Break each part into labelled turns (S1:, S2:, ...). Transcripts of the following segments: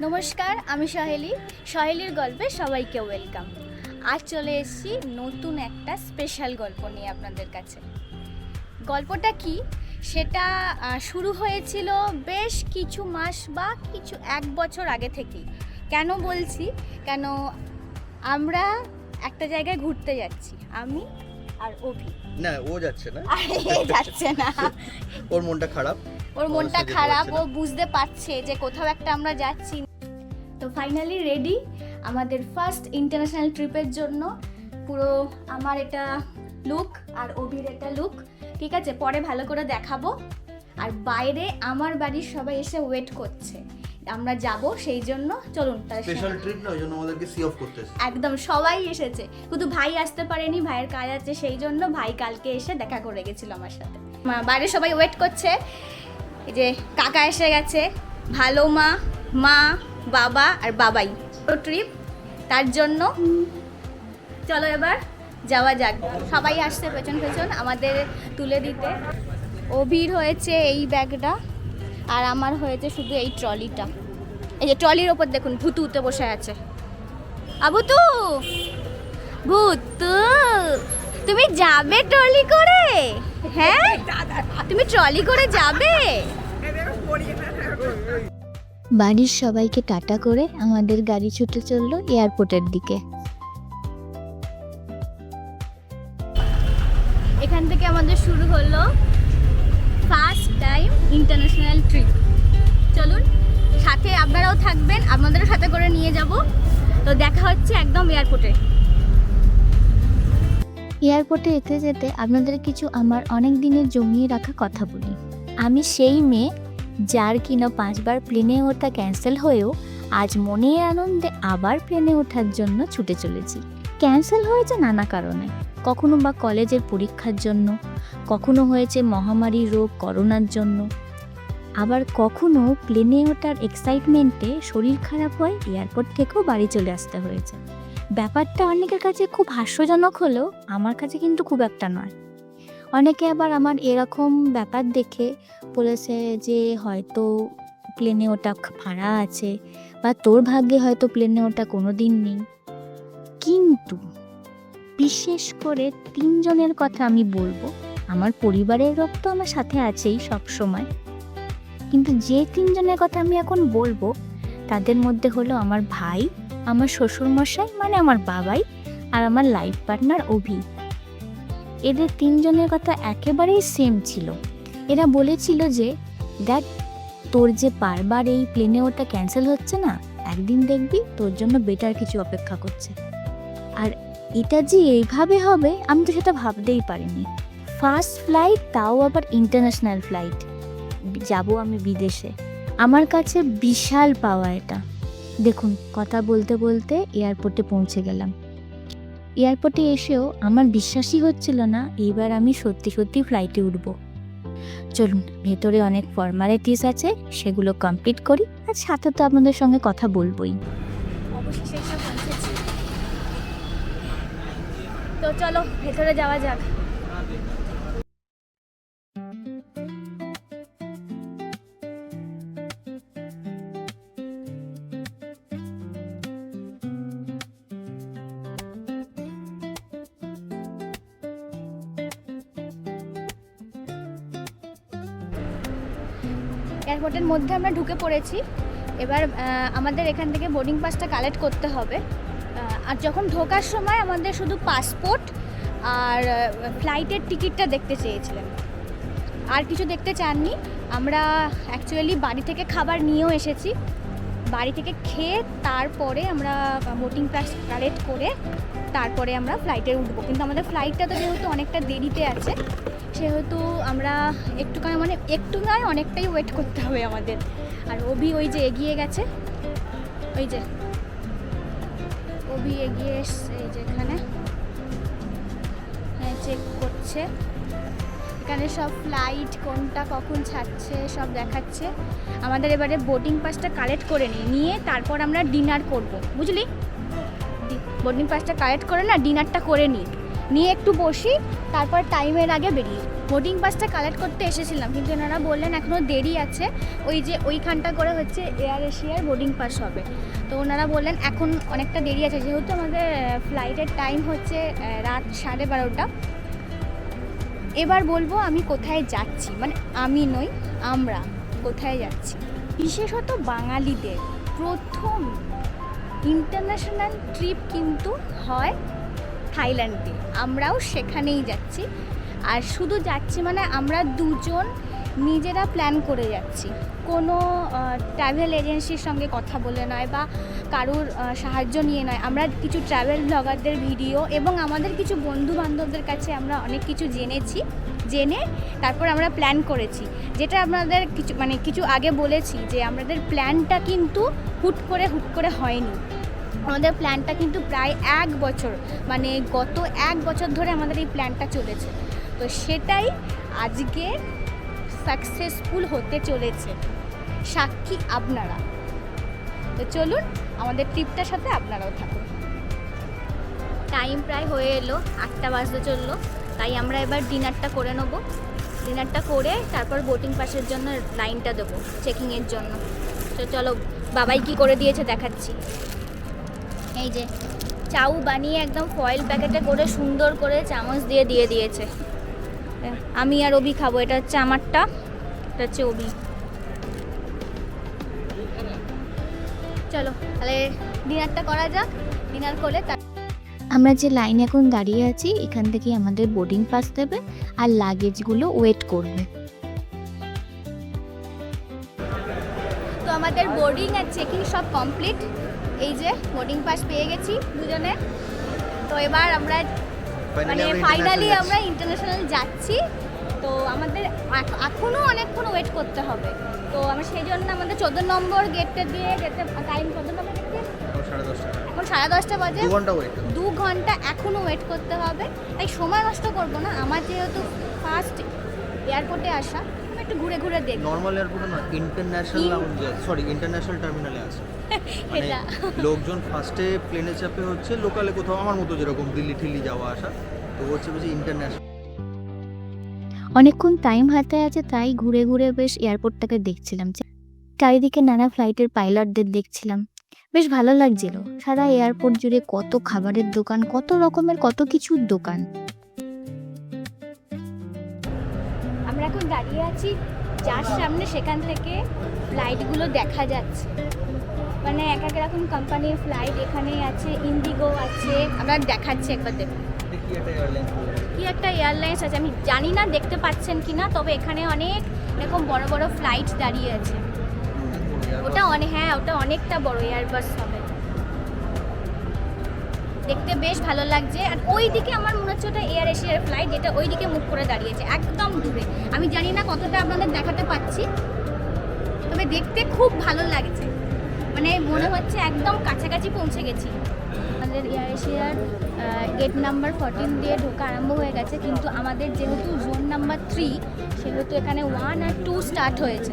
S1: নমস্কার আমি সহেলি। সহেলির গল্পে সবাইকে ওয়েলকাম। আজ চলে এসেছি নতুন একটা স্পেশাল গল্প নিয়ে আপনাদের কাছে। গল্পটা কি? সেটা শুরু হয়েছিল বেশ কিছু মাস বা কিছু এক বছর আগে থেকেই। কেন বলছি? কেন আমরা একটা জায়গায় ঘুরতে যাচ্ছি আমি আর অভি।
S2: না ও যাচ্ছে না।
S1: যাচ্ছে না।
S2: ওর মনটা খারাপ।
S1: ওর মনটা খারাপ ও বুঝতে পারছে যে কোথাও একটা আমরা যাচ্ছি ফাইনালি রেডি আমাদের ফার্স্ট ইন্টারন্যাশনাল ট্রিপের জন্য পুরো আমার এটা লুক আর অভির এটা লুক ঠিক আছে পরে ভালো করে দেখাবো। আর বাইরে আমার বাড়ির সবাই এসে ওয়েট করছে। আমরা যাব সেই জন্য। চলুন তার
S2: স্পেশাল ট্রিপ না ওই জন্য আমাদেরকে সি অফ করতে।
S1: একদম সবাই এসেছে। শুধু ভাই আসতে পারেনি ভাইয়ের কাজ আছে সেই জন্য ভাই কালকে এসে দেখা করে গেছিল আমার সাথে। মা- বাইরে সবাই ওয়েট করছে। এই যে কাকা এসে গেছে। ভালো মা মা বাবা আর বাবাই। ট্রিপ তার জন্য। চলো এবার যাওয়া যাক। সবাই আসছে পেছন পেছন, আমাদের তুলে দিতে। অভির হয়েছে এই ব্যাগটা, আর আমার হয়েছে শুধু এই ট্রলিটা। এই যে ট্রলির ওপর দেখুন, ভুতুতে বসে আছে। আবু তু! ভূতু! তুমি যাবে ট্রলি করে? হ্যাঁ? তুমি ট্রলি করে যাবে?
S3: বাড়ির সবাইকে টাটা করে আমাদের গাড়ি ছুটে চলল এয়ারপোর্টের দিকে।
S1: এখান থেকে আমাদের শুরু হলো ফার্স্ট টাইম ইন্টারন্যাশনাল ট্রিপ। চলুন, সাথে আপনারাও থাকবেন, আপনাদেরও সাথে করে নিয়ে যাব। তো দেখা হচ্ছে একদম এয়ারপোর্টে।
S3: এয়ারপোর্টে যেতে যেতে আপনাদের কিছু আমার অনেক দিনের জমিয়ে রাখা কথা বলি। আমি সেই মেয়ে যার কিনা পাঁচবার প্লেনে ওঠা ক্যান্সেল হয়েও আজ মনের আনন্দে আবার প্লেনে ওঠার জন্য ছুটে চলেছি। ক্যান্সেল হয়েছে নানা কারণে। কখনো বা কলেজের পরীক্ষার জন্য, কখনো হয়েছে মহামারী রোগ, করোনার জন্য। আবার কখনো প্লেনে ওঠার এক্সাইটমেন্টে শরীর খারাপ হয় এয়ারপোর্ট থেকেও বাড়ি চলে আসতে হয়েছে। ব্যাপারটা অনেকের কাছে খুব হাস্যজনক হলেও আমার কাছে কিন্তু খুব একটা নয়। অনেকে আবার আমার এরকম ব্যাপার দেখে বলেছে যে হয়তো প্লেনে ওটা ভাড়া আছে বা তোর ভাগ্যে হয়তো প্লেনে ওটা কোনো দিন নেই। কিন্তু বিশেষ করে তিনজনের কথা আমি বলব, আমার পরিবারের লোক তো আমার সাথে আছেই সব সময়। কিন্তু যে তিনজনের কথা আমি এখন বলব, তাদের মধ্যে হলো আমার ভাই, আমার শ্বশুরমশাই মানে আমার বাবাই আর আমার লাইফ পার্টনার অভি। এদের তিনজনের কথা একেবারেই সেম ছিল। এরা বলেছিল যে, দেখ, তোর যে বারবার এই প্লেনে ওটা ক্যান্সেল হচ্ছে না, একদিন দেখবি তোর জন্য বেটার কিছু অপেক্ষা করছে। আর এটা যে এইভাবে হবে, আমি তো সেটা ভাবতেই পারিনি। ফার্স্ট ফ্লাইট তাও আবার ইন্টারন্যাশনাল ফ্লাইট যাব আমি বিদেশে। আমার কাছে বিশাল পাওয়া এটা। দেখুন, কথা বলতে বলতে এয়ারপোর্টে পৌঁছে গেলাম। এয়ারপোর্টে এসেও আমার বিশ্বাসই হচ্ছিল না এইবার আমি সত্যি সত্যি ফ্লাইটে উঠব। চলুন, ভেতরে অনেক ফর্মালিটিস আছে, সেগুলো কমপ্লিট করি, আর সাথে তো আপনাদের সঙ্গে কথা বলবোই।
S1: তো চলো, ভেতরে যাওয়া যাক। মধ্যে আমরা ঢুকে পড়েছি। এবার আমাদের এখান থেকে বোর্ডিং পাসটা কালেক্ট করতে হবে। আর যখন ঢোকার সময় আমাদের শুধু পাসপোর্ট আর ফ্লাইটের টিকিটটা দেখতে চেয়েছিলেন। আর কিছু দেখতে চাননি। আমরা অ্যাকচুয়ালি বাড়ি থেকে খাবার নিয়েও এসেছি। বাড়ি থেকে খেয়ে তারপরে আমরা বোটিং পাস কালেক্ট করে তারপরে আমরা ফ্লাইটে উঠবো। কিন্তু আমাদের ফ্লাইটটা তো যেহেতু অনেকটা দেরিতে আছে সেহেতু আমরা একটুখানি মানে একটু নয়, অনেকটাই ওয়েট করতে হবে আমাদের। আর অভি ওই যে এগিয়ে গেছে। ওই যে। অভি এগিয়ে এসছে এই যে এখানে। হ্যাঁ চেক করছে। এখানে সব ফ্লাইট কোনটা কখন ছাড়ছে, সব দেখাচ্ছে। আমাদের এবারে বোটিং পাসটা কালেক্ট করে নিই নিয়ে তারপর আমরা ডিনার করব। বুঝলি? বোর্ডিং পাসটা কালেক্ট করে না ডিনারটা করে নিই নিয়ে একটু বসি, তারপর টাইমের আগে বেরিয়ে বোর্ডিং পাসটা কালেক্ট করতে এসেছিলাম, কিন্তু ওনারা বললেন এখনও দেরি আছে। ওই যে ওইখানটা করে হচ্ছে এয়ার এশিয়ার বোর্ডিং পাস হবে। তো ওনারা বললেন এখন অনেকটা দেরি আছে, যেহেতু আমাদের ফ্লাইটের টাইম হচ্ছে রাত সাড়ে বারোটা। এবার বলব আমি কোথায় যাচ্ছি মানে আমি নই, আমরা কোথায় যাচ্ছি। বিশেষত বাঙালিদের প্রথম ইন্টারন্যাশনাল ট্রিপ কিন্তু হয় থাইল্যান্ডে। আমরাও সেখানেই যাচ্ছি। আর শুধু যাচ্ছি মানে আমরা দুজন নিজেরা প্ল্যান করে যাচ্ছি। কোনো ট্রাভেল এজেন্সির সঙ্গে কথা বলে নয় বা কারুর সাহায্য নিয়ে নয়। আমরা কিছু ট্রাভেল ব্লগারদের ভিডিও এবং আমাদের কিছু বন্ধু বান্ধবদের কাছে আমরা অনেক কিছু জেনেছি, জেনে তারপর আমরা প্ল্যান করেছি। যেটা আপনাদের কিছু মানে কিছু আগে বলেছি যে আমাদের প্ল্যানটা কিন্তু হুট করে হুট করে হয়নি। আমাদের প্ল্যানটা কিন্তু প্রায় এক বছর মানে গত এক বছর ধরে আমাদের এই প্ল্যানটা চলেছে। তো সেটাই আজকে সাকসেসফুল হতে চলেছে। সাক্ষী আপনারা। তো চলুন, আমাদের ট্রিপটার সাথে আপনারাও থাকুন। টাইম প্রায় হয়ে এলো, আটটা বাজতে চলল। তাই আমরা এবার ডিনারটা করে নেব। ডিনারটা করে তারপর বোটিং পাসের জন্য লাইনটা দেবো চেকিংয়ের জন্য। তো চলো, বাবাই কি করে দিয়েছে দেখাচ্ছি। এই যে চাউ বানিয়ে একদম ফয়েল প্যাকেটে করে সুন্দর করে চামচ দিয়ে দিয়ে দিয়েছে। আমি আর অভি খাব এটা হচ্ছে আমারটা এটা হচ্ছে অভি। চলো তাহলে ডিনারটা করা যাক ডিনার করে তার
S3: আমরা যে লাইনে এখন দাঁড়িয়ে আছি এখান থেকে আমাদের বোর্ডিং পাস দেবে আর লাগেজগুলো ওয়েট করবে।
S1: তো আমাদের বোর্ডিং আর চেকিং সব কমপ্লিট এই যে বোর্ডিং পাস পেয়ে গেছি দুজনে। তো এবার আমরা মানে ফাইনালি আমরা ইন্টারন্যাশনাল যাচ্ছি। তো আমাদের এখনও অনেকক্ষণ ওয়েট করতে হবে। তো আমরা সেই জন্য আমাদের চোদ্দ নম্বর গেটটা দিয়ে যেতে টাইম চোদ্দ নম্বর দিয়ে? এখন সাড়ে দশটা। বাজে।
S2: দু
S1: ঘণ্টা এখনও ওয়েট করতে হবে। তাই সময় নষ্ট করব না। আমার যেহেতু ফার্স্ট এয়ারপোর্টে আসা একটু ঘুরে ঘুরে দেখব।
S2: নর্মাল এয়ারপোর্টে না ইন্টারন্যাশনাল সরি ইন্টারন্যাশনাল টার্মিনালে মানে
S1: এটা।
S2: লোকজন ফার্স্টে প্লেনে চাপে হচ্ছে লোকালে কোথাও আমার মতো যেরকম দিল্লি ঠিল্লি যাওয়া আসা তো হচ্ছে বুঝি ইন্টারন্যাশনাল
S3: অনেকক্ষণ টাইম হাতে আছে তাই ঘুরে ঘুরে বেশ এয়ারপোর্টটাকে দেখছিলাম। চারিদিকে নানা ফ্লাইটের পাইলটদের দেখছিলাম। বেশ ভালো লাগছিল। সারা এয়ারপোর্ট জুড়ে কত খাবারের দোকান কত রকমের কত কিছুর দোকান।
S1: আমরা এখন দাঁড়িয়ে আছি যার সামনে সেখান থেকে ফ্লাইটগুলো দেখা যাচ্ছে। মানে এক এক রকম কোম্পানির ফ্লাইট এখানে আছে ইন্ডিগো আছে। আমরা দেখাচ্ছি একবার দেখুন
S2: কি একটা
S1: এয়ারলাইন্স আছে, আমি জানি না দেখতে পাচ্ছেন কি না তবে এখানে অনেক এরকম বড় বড় ফ্লাইট দাঁড়িয়ে আছে। ওটা অনেক হ্যাঁ ওটা অনেকটা বড় এয়ারবাস হবে। দেখতে বেশ ভালো লাগছে। আর ওই দিকে আমার মনে হচ্ছে ওটা এয়ার এশিয়ার ফ্লাইট যেটা ওই দিকে মুখ করে দাঁড়িয়েছে একদম দূরে। আমি জানি না কতটা আপনাদের দেখাতে পাচ্ছি, তবে দেখতে খুব ভালো লাগছে। মানে মনে হচ্ছে একদম কাছাকাছি পৌঁছে গেছি। আমাদের এয়ার এশিয়ার গেট নাম্বার ফোরটিন দিয়ে ঢোকা আরম্ভ হয়ে গেছে কিন্তু আমাদের যেহেতু জোন নাম্বার থ্রি সেহেতু এখানে ওয়ান আর টু স্টার্ট হয়েছে।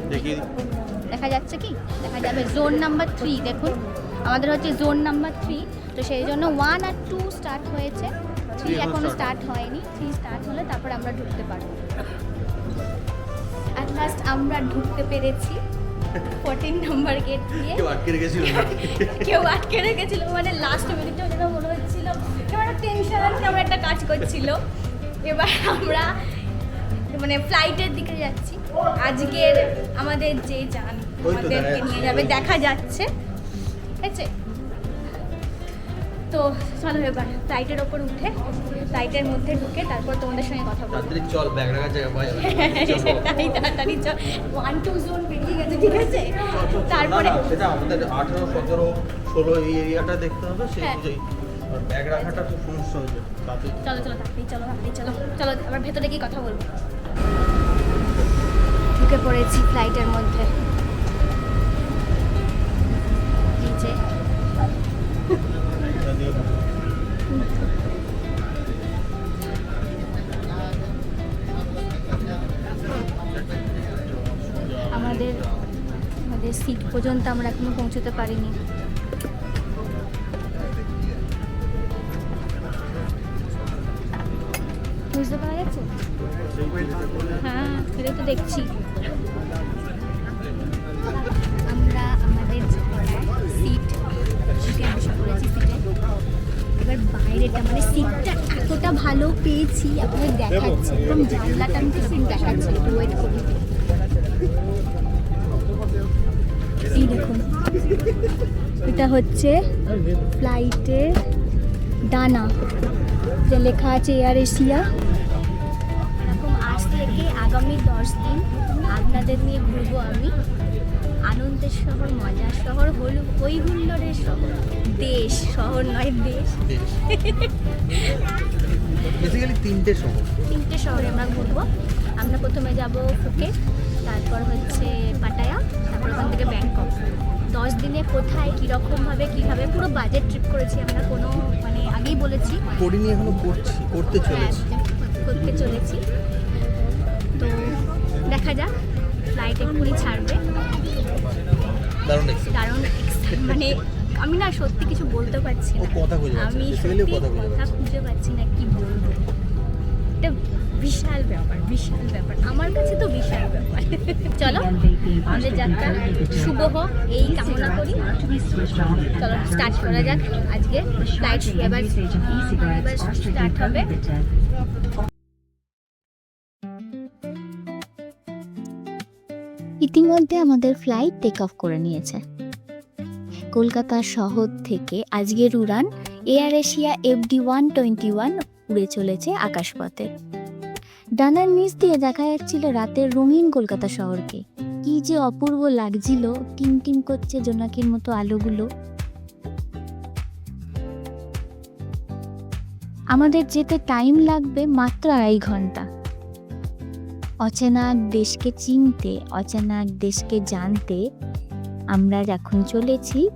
S1: দেখা যাচ্ছে কি? দেখা যাবে জোন নাম্বার থ্রি দেখুন। আমাদের হচ্ছে জোন নাম্বার থ্রি তো সেই জন্য ওয়ান আর টু স্টার্ট হয়েছে। থ্রি
S2: Three এখনও
S1: এখনও
S2: start
S1: স্টার্ট হয়নি। থ্রি স্টার্ট হলে তারপর আমরা ঢুকতে পারব। অ্যাট লাস্ট আমরা ঢুকতে পেরেছি। ফোরটিন নাম্বার গেট দিয়ে
S2: কেউ আটকে রেখেছিল
S1: কেউ আটকে রেখেছিল মানে লাস্ট মিনিটেও যেন মনে হচ্ছিল কেমন একটা টেনশন কেমন একটা কাজ করছিল। এবার আমরা মানে ফ্লাইটের দিকে যাচ্ছি। আজকের আমাদের যে যান আমাদেরকে নিয়ে যাবে দেখা যাচ্ছে। ঠিক আছে? তো চলো এবার ফ্লাইটের ওপর উঠে ফ্লাইটের মধ্যে ঢুকে তারপর তোমাদের সঙ্গে কথা বলব।
S2: চল ব্যাগ রাখার জায়গা পাওয়া যাবে।
S1: তাড়াতাড়ি চল। ওয়ান টু জোন ঠিক আছে তারপরে
S2: সেটা আমাদের আঠেরো সতেরো ষোলো এই এরিয়াটা দেখতে হবে সেই
S1: হ্যাঁ।
S2: অনুযায়ী। ব্যাগ রাখাটা খুব সমস্যা হয়ে যায় তাতে
S1: চলো চলো তাড়াতাড়ি চলো তাড়াতাড়ি চলো চলো আবার ভেতরে গিয়ে কথা বলব। ঢুকে পড়েছি ফ্লাইটের মধ্যে। আমাদের আমাদের সিট পর্যন্ত আমরা এখনও পৌঁছতে পারিনি। বুঝতে পারা যাচ্ছে হ্যাঁ সেটাই তো দেখছি। আমরা আমাদের সিট সিটে এবার বাইরেটা মানে সিটটা এতটা ভালো পেয়েছি, আপনাদের দেখাচ্ছি, একদম জানলাটা আমি সেরকম দেখাচ্ছি, একটু ওয়েট করি এটা হচ্ছে ফ্লাইটের ডানা যে লেখা আছে এয়ার এশিয়া এরকম আজ থেকে আগামী দশ দিন আপনাদের নিয়ে ঘুরবো আমি। আনন্দের শহর মজার শহর হল হই হুল্লোড়ের শহর। দেশ শহর নয় দেশ।
S2: বেসিক্যালি তিনটে শহর।
S1: তিনটে শহরে আমরা ঘুরবো। আমরা প্রথমে যাব ফুকেট তারপর হচ্ছে পাটায়া তারপর ওখান থেকে ব্যাংকক। দশ দিনে কোথায় কীরকমভাবে কীভাবে? পুরো বাজেট ট্রিপ করেছি আমরা কোনো মানে আগেই বলেছি।
S2: করিনি এখনও করছি করতে
S1: হ্যাঁ
S2: চলেছি।
S1: করতে চলেছি। তো দেখা যাক ফ্লাইট এক্ষুনি ছাড়বে।
S2: দারুণ।
S1: কারণ মানে আমি না সত্যি কিছু বলতে পারছি না। আমি সত্যি
S2: কথা খুঁজে
S1: খুঁজে পাচ্ছি না কি বলব। এটা বিশাল ব্যাপার বিশাল ব্যাপার। আমার কাছে তো বিশাল ব্যাপার। চলো, আমাদের যাত্রা শুভ হোক, এই কামনা করি। চলো স্টার্ট করা যাক। আজকে ফ্লাইট এবার এবার স্টার্ট হবে।
S3: ইতিমধ্যে আমাদের ফ্লাইট টেক অফ করে নিয়েছে। কলকাতা শহর থেকে আজকের উড়ান Air Asia FD one twenty one উড়ে চলেছে আকাশপথে। ডানার নিচ দিয়ে দেখা যাচ্ছিল রাতের রঙিন কলকাতা শহরকে। কি যে অপূর্ব লাগছিল টিম টিম করছে জোনাকির মতো আলোগুলো। আমাদের যেতে টাইম লাগবে মাত্র আড়াই ঘণ্টা। অচেনা দেশকে চিনতে, অচেনা দেশকে জানতে আমরা এখন চলেছি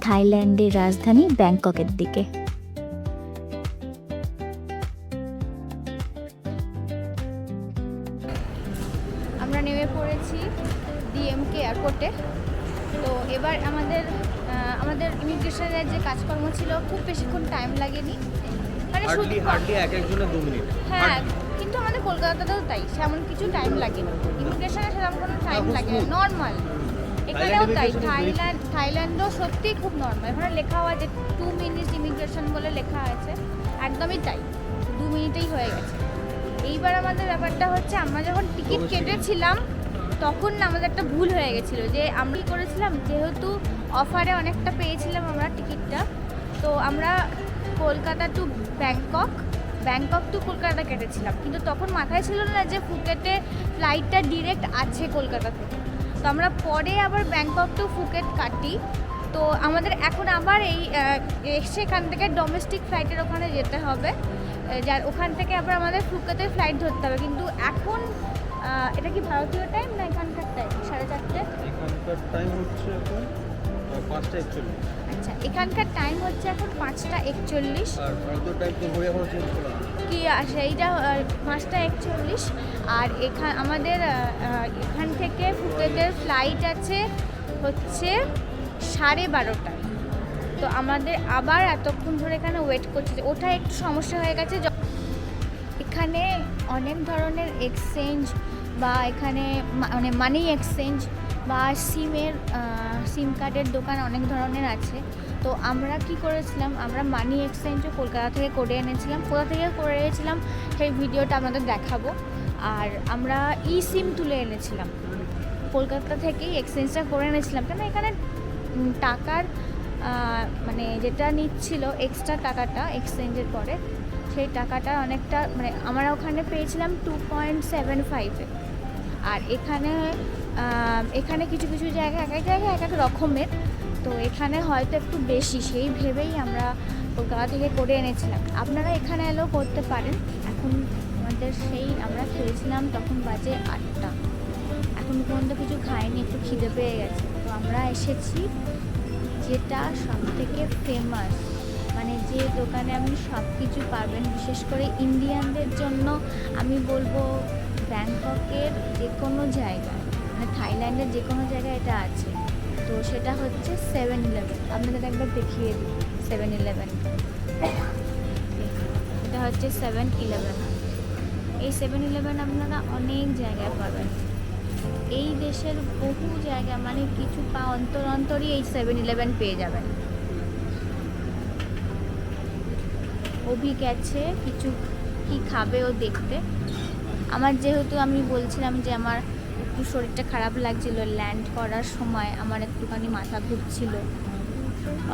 S3: থাইল্যান্ডের রাজধানী ব্যাংককের দিকে।
S2: হার্ডলি হার্ডলি এক একজনের দু মিনিট।
S1: হ্যাঁ কিন্তু আমাদের কলকাতাতেও তাই সেমন কিছু টাইম লাগেনি ইমিগ্রেশনে সেরকম কোনো টাইম লাগে
S2: smooth।
S1: নর্মাল এখানেও তাই থাইল্যান্ড থাইল্যান্ডও সত্যিই খুব নর্মাল এখানে লেখা হয় যে টু মিনিটস ইমিগ্রেশন বলে লেখা আছে একদমই তাই দু মিনিটেই হয়ে গেছে। এইবার আমাদের ব্যাপারটা হচ্ছে আমরা যখন টিকিট কেটেছিলাম তখন না আমাদের একটা ভুল হয়ে গেছিল যে আমরা করেছিলাম যেহেতু অফারে অনেকটা পেয়েছিলাম আমরা টিকিটটা তো আমরা Kolkata to Bangkok Bangkok to Kolkata কেটেছিলাম। কিন্তু তখন মাথায় ছিল না যে ফুকেটে ফ্লাইটটা ডিরেক্ট আছে কলকাতা থেকে। তো আমরা পরে আবার ব্যাংকক টু ফুকেট কাটি। তো আমাদের এখন আবার এই এসে এখান থেকে ডোমেস্টিক ফ্লাইটের ওখানে যেতে হবে। যার ওখান থেকে আবার আমাদের ফুকেটের ফ্লাইট ধরতে হবে। কিন্তু এখন এটা কি ভারতীয় টাইম না এখানকার টাইম সাড়ে চারটে?
S2: এখানকার টাইম হচ্ছে এখন পাঁচটা একচল্লিশ।
S1: আচ্ছা এখানকার টাইম হচ্ছে এখন পাঁচটা একচল্লিশ। কি এইটা পাঁচটা একচল্লিশ। আর এখান আমাদের এখান থেকে ফুকেটের ফ্লাইট আছে হচ্ছে সাড়ে বারোটায়। তো আমাদের আবার এতক্ষণ ধরে এখানে ওয়েট করছে ওটা একটু সমস্যা হয়ে গেছে। এখানে অনেক ধরনের এক্সচেঞ্জ বা এখানে মানে মানি এক্সচেঞ্জ বা সিমের সিম কার্ডের দোকান অনেক ধরনের আছে। তো আমরা কি করেছিলাম, আমরা মানি এক্সচেঞ্জও কলকাতা থেকে করে এনেছিলাম। কোথা থেকে করে এনেছিলাম, সেই ভিডিওটা আমাদের দেখাবো। আর আমরা ই সিম তুলে এনেছিলাম। কলকাতা থেকেই এক্সচেঞ্জটা করে এনেছিলাম। কেন এখানে টাকার মানে যেটা নিচ্ছিল, এক্সট্রা টাকাটা এক্সচেঞ্জের পরে, সেই টাকাটা অনেকটা মানে আমরা ওখানে পেয়েছিলাম টু পয়েন্ট সেভেন ফাইভে আর এখানে এখানে কিছু কিছু জায়গা এক এক জায়গায় এক এক রকমের। তো এখানে হয়তো একটু বেশি, সেই ভেবেই আমরা কলকাতা থেকে করে এনেছিলাম। আপনারা এখানে এলেও করতে পারেন। এখন আমাদের সেই আমরা খেয়েছিলাম তখন বাজে আটটা। এখন পর্যন্ত কিছু খাইনি, একটু খিদে পেয়ে গেছে। তো আমরা এসেছি যেটা সব থেকে ফেমাস মানে যে দোকানে আপনি সব কিছু পাবেন, বিশেষ করে ইন্ডিয়ানদের জন্য আমি বলব, ব্যাংককের যে কোনো জায়গায়। মানে থাইল্যান্ডের যে কোনো জায়গায় এটা আছে। তো সেটা হচ্ছে সেভেন ইলেভেন আপনাদের একবার দেখিয়ে দিই সেভেন ইলেভেন এটা হচ্ছে সেভেন ইলেভেন এই সেভেন ইলেভেন আপনারা অনেক জায়গায় পাবেন। এই দেশের বহু জায়গা মানে কিছু পা অন্তর অন্তরই এই সেভেন ইলেভেন পেয়ে যাবেন। অভি গেছে, কিছু কি খাবে ও দেখতে। আমার যেহেতু আমি বলছিলাম যে আমার একটু শরীরটা খারাপ লাগছিল ল্যান্ড করার সময় আমার একটুখানি মাথা ঘুরছিল।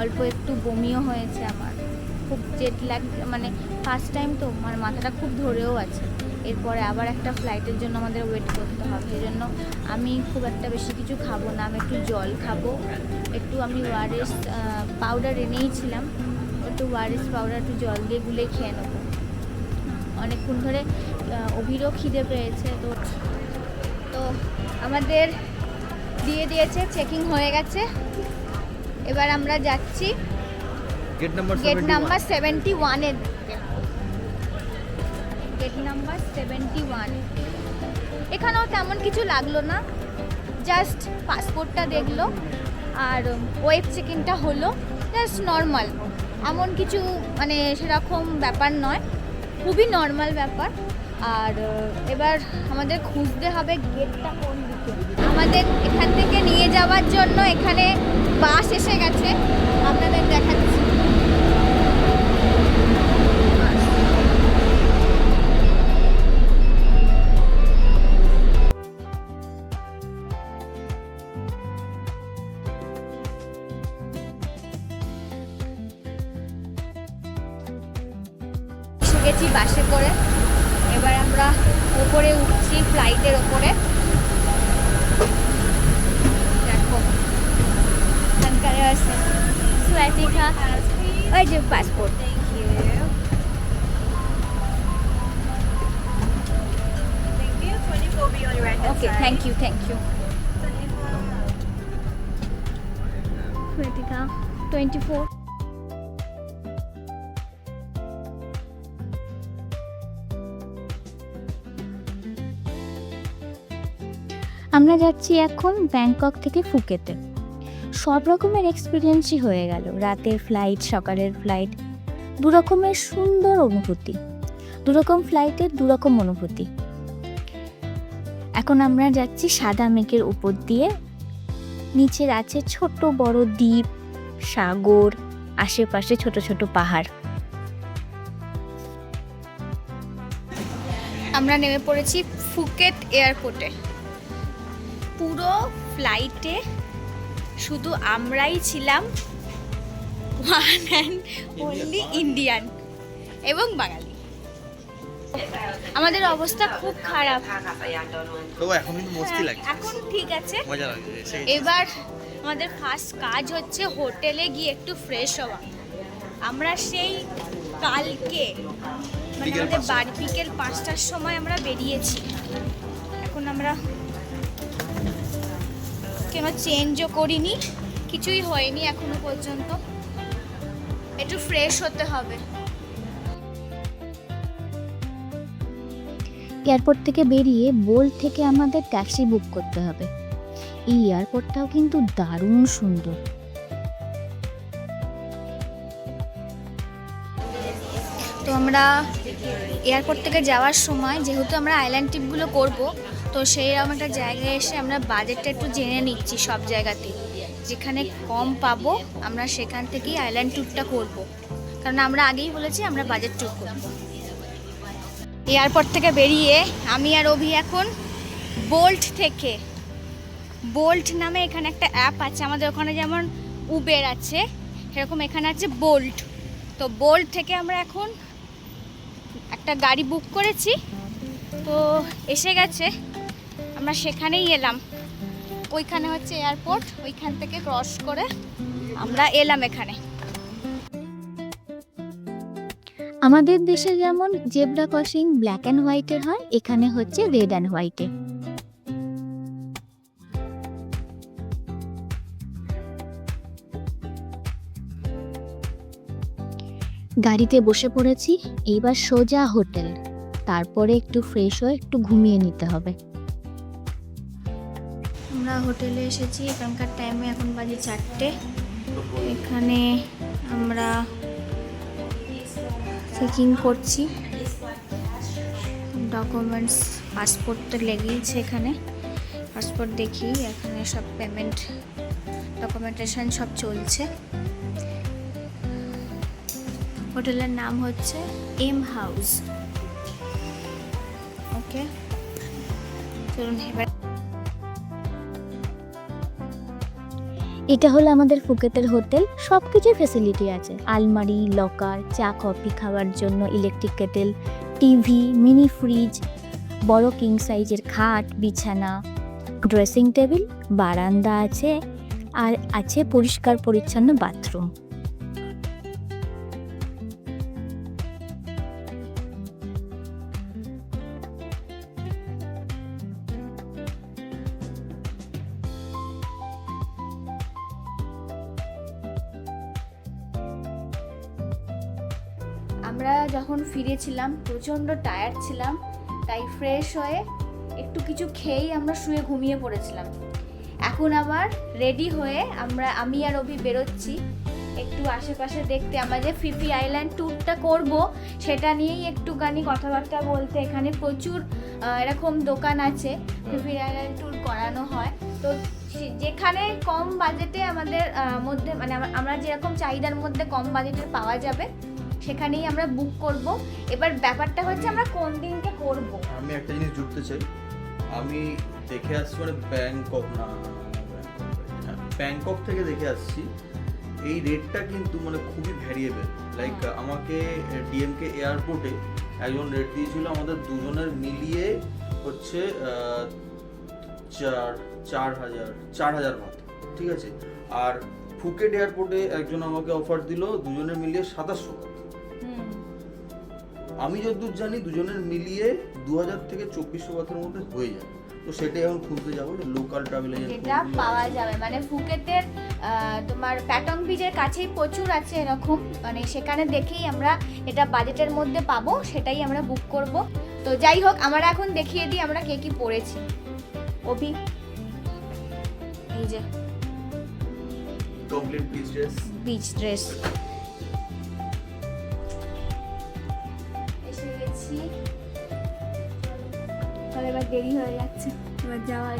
S1: অল্প একটু বমিও হয়েছে আমার। খুব জেট লাগ মানে ফার্স্ট টাইম তো, আমার মাথাটা খুব ধরেও আছে। এরপরে আবার একটা ফ্লাইটের জন্য আমাদের ওয়েট করতে হবে। এই জন্য আমি খুব একটা বেশি কিছু খাব না, আমি একটু জল খাব। একটু আমি ওয়ারেস পাউডার এনেইছিলাম একটু ওয়ারেস পাউডার একটু জল দিয়ে গুলে খেয়ে নেব। অনেকক্ষণ ধরে অভিরও খিদে পেয়েছে, তো আমাদের দিয়ে দিয়েছে চেকিং হয়ে গেছে। এবার আমরা যাচ্ছি
S2: gate number
S1: gate number seventy ওয়ানের গেট নাম্বার সেভেন্টি ওয়ান এখানেও তেমন কিছু লাগল না জাস্ট পাসপোর্টটা দেখল আর ওয়েব চেকিংটা হলো জাস্ট নর্মাল এমন কিছু মানে সেরকম ব্যাপার নয় খুবই নর্মাল ব্যাপার। আর এবার আমাদের খুঁজতে হবে গেটটা কোন দিকে। আমাদের এখান থেকে নিয়ে যাওয়ার জন্য এখানে বাস এসে গেছে। আপনাদের দেখাচ্ছি। গেছি বাসে করে। এবার আমরা ওপরে উঠছি ফ্লাইটের ওপরে দেখো এখানকার আছে। সুয়াতিকা ওই যে passport okay thank you thank you twenty four
S3: আমরা যাচ্ছি এখন ব্যাংকক থেকে ফুকেতে। সব রকমের এক্সপিরিয়েন্সই হয়ে গেল। রাতের ফ্লাইট সকালের ফ্লাইট দু রকমের সুন্দর অনুভূতি। দু রকম ফ্লাইটের দু রকম অনুভূতি। এখন আমরা যাচ্ছি সাদা মেঘের উপর দিয়ে। নিচের আছে ছোট বড় দ্বীপ, সাগর, আশেপাশে ছোট ছোট পাহাড়।
S1: আমরা নেমে পড়েছি ফুকেট এয়ারপোর্টে। পুরো ফ্লাইটে শুধু আমরাই ছিলাম ওয়ান অ্যান্ড অনলি ইন্ডিয়ান এবং বাঙালি। আমাদের অবস্থা খুব খারাপ।
S2: এখন কিন্তু মস্তি লাগছে।
S1: এখন ঠিক আছে।
S2: মজা লাগছে
S1: এবার আমাদের ফার্স্ট কাজ হচ্ছে হোটেলে গিয়ে একটু ফ্রেশ হওয়া। আমরা সেই কালকে মানে আমাদের। বাড়ি বিকেল পাঁচটার সময় আমরা বেরিয়েছি। এখন আমরা কেন চেঞ্জও করিনি কিছুই হয়নি এখনও পর্যন্ত। একটু ফ্রেশ হতে হবে।
S3: এয়ারপোর্ট থেকে বেরিয়ে বোল্ট থেকে আমাদের ট্যাক্সি বুক করতে হবে। এই এয়ারপোর্টটাও কিন্তু দারুণ সুন্দর।
S1: তো আমরা এয়ারপোর্ট থেকে যাওয়ার সময় যেহেতু আমরা আইল্যান্ড ট্রিপগুলো করব তো সেই রকম একটা জায়গায় এসে আমরা বাজেটটা একটু জেনে নিচ্ছি সব জায়গাতে। যেখানে কম পাবো, আমরা সেখান থেকেই আইল্যান্ড ট্যুরটা করব। কারণ আমরা আগেই বলেছি, আমরা বাজেট ট্যুর করব। এয়ারপোর্ট থেকে বেরিয়ে আমি আর অভি এখন বোল্ট থেকে। বোল্ট নামে এখানে একটা অ্যাপ আছে, আমাদের ওখানে যেমন উবের আছে, সেরকম এখানে আছে বোল্ট তো বোল্ট থেকে আমরা এখন একটা গাড়ি বুক করেছি। তো এসে গেছে। আমরা সেখানেই এলাম। ওইখানে হচ্ছে এয়ারপোর্ট ওইখান থেকে ক্রস করে আমরা এলাম এখানে।
S3: আমাদের দেশে যেমন জেব্রা ক্রসিং ব্ল্যাক অ্যান্ড হোয়াইটের হয়, এখানে হচ্ছে রেড অ্যান্ড হোয়াইটে গাড়িতে বসে পড়েছি, এইবার সোজা হোটেল। তারপরে একটু ফ্রেশ হয়ে একটু ঘুমিয়ে নিতে হবে।
S1: আমরা হোটেলে এসেছি, এখানকার টাইমে এখন বাজে চারটে। এখানে আমরা চেকিং করছি। ডকুমেন্টস পাসপোর্ট তো লেগেইছে এখানে। পাসপোর্ট দেখি, এখানে সব পেমেন্ট ডকুমেন্টেশন সব চলছে। হোটেলের নাম হচ্ছে এম হাউস ওকে চলুন এবার
S3: এটা হলো আমাদের ফুকেতের হোটেল সব কিছুর ফেসিলিটি আছে। আলমারি লকার চা কফি খাওয়ার জন্য electric kettle TV mini fridge বড় কিং সাইজের খাট, বিছানা ড্রেসিং টেবিল বারান্দা আছে, আর আছে পরিষ্কার পরিচ্ছন্ন বাথরুম
S1: ফিরেছিলাম প্রচণ্ড টায়ার্ড ছিলাম, তাই ফ্রেশ হয়ে একটু কিছু খেয়েই আমরা শুয়ে ঘুমিয়ে পড়েছিলাম। এখন আবার রেডি হয়ে আমরা, আমি আর অভি বেরোচ্ছি। একটু আশেপাশে দেখতে আমরা যে ফিফি আইল্যান্ড ট্যুরটা করব, সেটা নিয়েই একটুখানি কথাবার্তা বলতে এখানে প্রচুর এরকম দোকান আছে ফিফি আইল্যান্ড ট্যুর করানো হয়। তো যেখানে কম বাজেটে আমাদের মধ্যে মানে আমরা- যেরকম চাহিদার মধ্যে কম বাজেটের পাওয়া যাবে সেখানেই আমরা বুক করব। এবার ব্যাপারটা হচ্ছে আমরা কোন দিনকে করব?
S2: আমি একটা জিনিস জুড়তে চাই। আমি দেখে আসছি মানে ব্যাংকক না হ্যাঁ, ব্যাংকক থেকে দেখে আসছি। এই রেটটা কিন্তু মানে খুবই ভ্যারিয়েবল লাইক আমাকে ডিএমকে এয়ারপোর্টে একজন রেট দিয়েছিল আমাদের দুজনের মিলিয়ে হচ্ছে চার চার হাজার চার হাজার মতো ঠিক আছে? আর ফুকেট এয়ারপোর্টে একজন আমাকে অফার দিল দুজনের মিলিয়ে সাতাশশো। আমি যতদূর জানি দুজনের মিলিয়ে দু হাজার থেকে চব্বিশশো বাতের মধ্যে হয়ে যায় তো সেটাই এখন খুঁজতে যাব যে লোকাল ট্রাভেল
S1: যেটা পাওয়া যাবে। মানে ফুকেটের আহ, তোমার প্যাটং বিচের কাছেই প্রচুর আছে এরকম। মানে সেখানে দেখেই আমরা এটা বাজেটের মধ্যে পাবো সেটাই আমরা বুক করব। তো যাই হোক আমরা এখন দেখিয়ে দিই আমরা কে কি পড়েছি। অভি এই যে।
S2: Complete beach dress
S1: beach dress দেরি হয়ে যাচ্ছে। এবার যাওয়া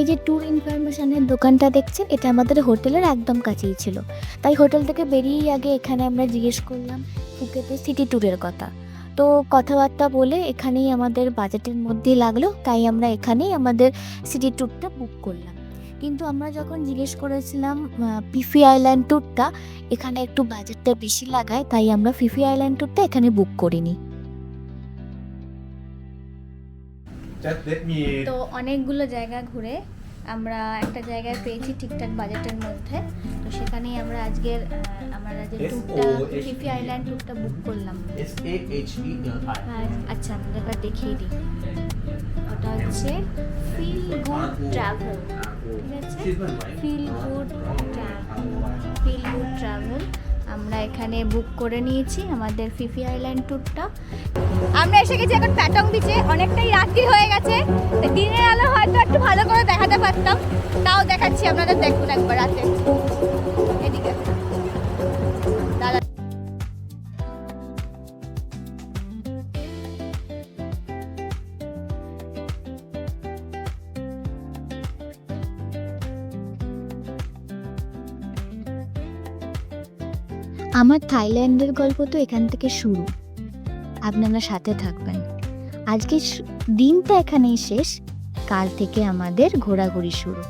S3: এই যে ট্যুর ইনফরমেশনের দোকানটা দেখছেন, এটা আমাদের হোটেলের একদম কাছেই ছিল। তাই হোটেল থেকে বেরিয়েই আগে এখানে আমরা জিজ্ঞেস করলাম ফুকেতে সিটি ট্যুরের কথা। তো কথাবার্তা বলে এখানেই আমাদের বাজেটের মধ্যেই লাগল, তাই আমরা এখানেই আমাদের সিটি ট্যুরটা বুক করলাম। কিন্তু আমরা যখন জিজ্ঞেস করেছিলাম ফিফি আইল্যান্ড ট্যুরটা এখানে একটু বাজেটটা বেশি লাগায়, তাই আমরা ফিফি আইল্যান্ড ট্যুরটা এখানে বুক করিনি।
S1: তো অনেকগুলো জায়গা ঘুরে আমরা একটা জায়গায় পেয়েছি ঠিকঠাক বাজেটের মধ্যে। তো সেখানেই আমরা আজকের আমরা যে ট্যুরটা
S4: E.
S1: আইল্যান্ড ট্যুরটা বুক করলাম।
S4: E.
S1: হ্যাঁ আচ্ছা আমি একবার দেখিয়ে দিই। ওটা হচ্ছে ফিল গুড ট্রাভেল ঠিক আছে. Feel good feel good travel আমরা এখানে বুক করে নিয়েছি আমাদের ফিফি আইল্যান্ড ট্যুরটা আমরা এসে গেছি এখন প্যাটং বিচে অনেকটাই রাত্রি হয়ে গেছে। দিনের আলো হয়তো একটু ভালো করে দেখাতে পারতাম। তাও দেখাচ্ছি আপনাদের দেখুন একবার রাতে। এদিকে।
S3: আমার থাইল্যান্ডের গল্প তো এখান থেকে শুরু। আপনারা সাথে থাকবেন। আজকে দিনটা এখানেই শেষ। কাল থেকে আমাদের ঘোরাঘুরি শুরু।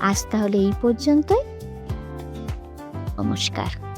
S3: আজ তাহলে এই পর্যন্তই। নমস্কার।